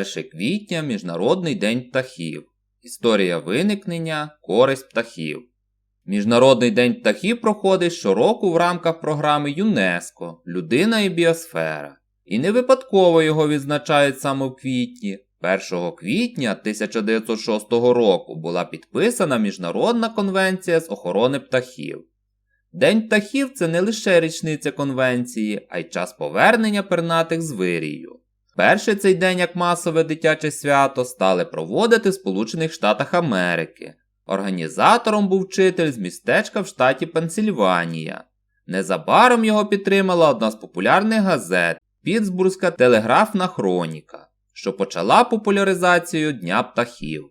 1 квітня Міжнародний день птахів. Історія виникнення, користь птахів. Міжнародний день птахів проходить щороку в рамках програми ЮНЕСКО Людина і біосфера. І не випадково його відзначають саме в квітні. 1 квітня 1906 року була підписана Міжнародна конвенція з охорони птахів. День птахів це не лише річниця конвенції, а й час повернення пернатих з вирію. Перший цей день як масове дитяче свято стали проводити в Сполучених Штатах Америки. Організатором був вчитель з містечка в штаті Пенсильванія. Незабаром його підтримала одна з популярних газет Пітсбурзька телеграфна хроніка, що почала популяризацію Дня птахів.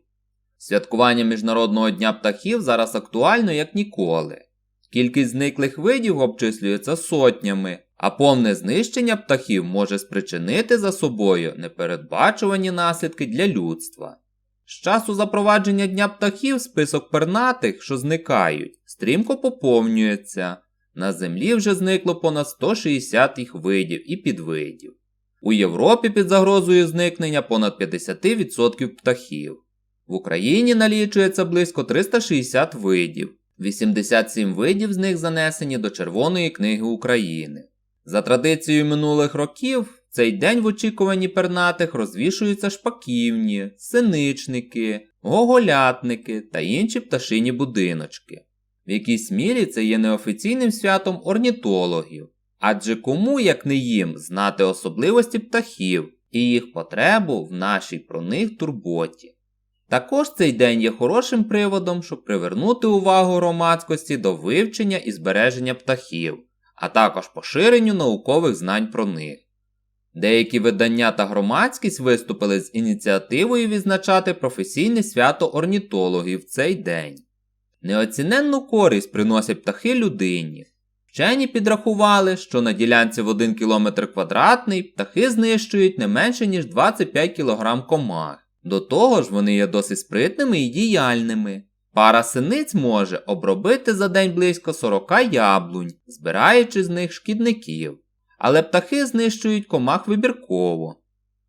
Святкування Міжнародного дня птахів зараз актуально як ніколи. Кількість зниклих видів обчислюється сотнями, а повне знищення птахів може спричинити за собою непередбачувані наслідки для людства. З часу запровадження Дня птахів список пернатих, що зникають, стрімко поповнюється. На землі вже зникло понад 160 їх видів і підвидів. У Європі під загрозою зникнення понад 50% птахів. В Україні налічується близько 360 видів, 87 видів з них занесені до Червоної книги України. За традицією минулих років, цей день в очікуванні пернатих розвішуються шпаківні, синичники, гоголятники та інші пташині будиночки. В якійсь мірі це є неофіційним святом орнітологів, адже кому, як не їм, знати особливості птахів і їх потребу в нашій про них турботі. Також цей день є хорошим приводом, щоб привернути увагу громадськості до вивчення і збереження птахів, а також поширенню наукових знань про них. Деякі видання та громадськість виступили з ініціативою відзначати професійне свято орнітологів в цей день. Неоціненну користь приносять птахи людині. Вчені підрахували, що на ділянці в 1 км квадратний птахи знищують не менше, ніж 25 кг комах. До того ж, вони є досить спритними і діяльними. Пара синиць може обробити за день близько 40 яблунь, збираючи з них шкідників. Але птахи знищують комах вибірково.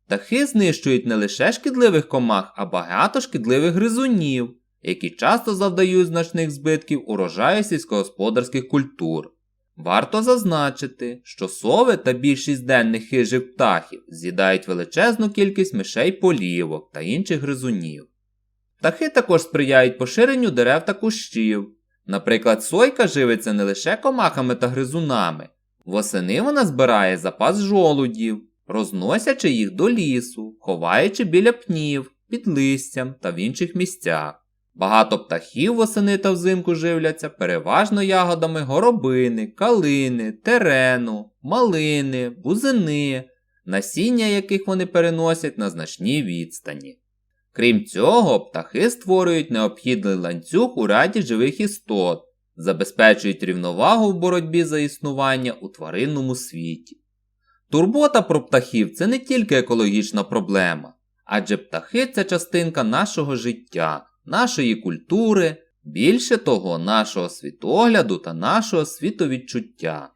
Птахи знищують не лише шкідливих комах, а багато шкідливих гризунів, які часто завдають значних збитків урожаю сільськогосподарських культур. Варто зазначити, що сови та більшість денних хижих птахів з'їдають величезну кількість мишей полівок та інших гризунів. Птахи також сприяють поширенню дерев та кущів. Наприклад, сойка живиться не лише комахами та гризунами. Восени вона збирає запас жолудів, розносячи їх до лісу, ховаючи біля пнів, під листям та в інших місцях. Багато птахів восени та взимку живляться переважно ягодами горобини, калини, терену, малини, бузини, насіння яких вони переносять на значній відстані. Крім цього, птахи створюють необхідний ланцюг у ряді живих істот, забезпечують рівновагу в боротьбі за існування у тваринному світі. Турбота про птахів це не тільки екологічна проблема, адже птахи це частинка нашого життя нашої культури, більше того, нашого світогляду та нашого світовідчуття.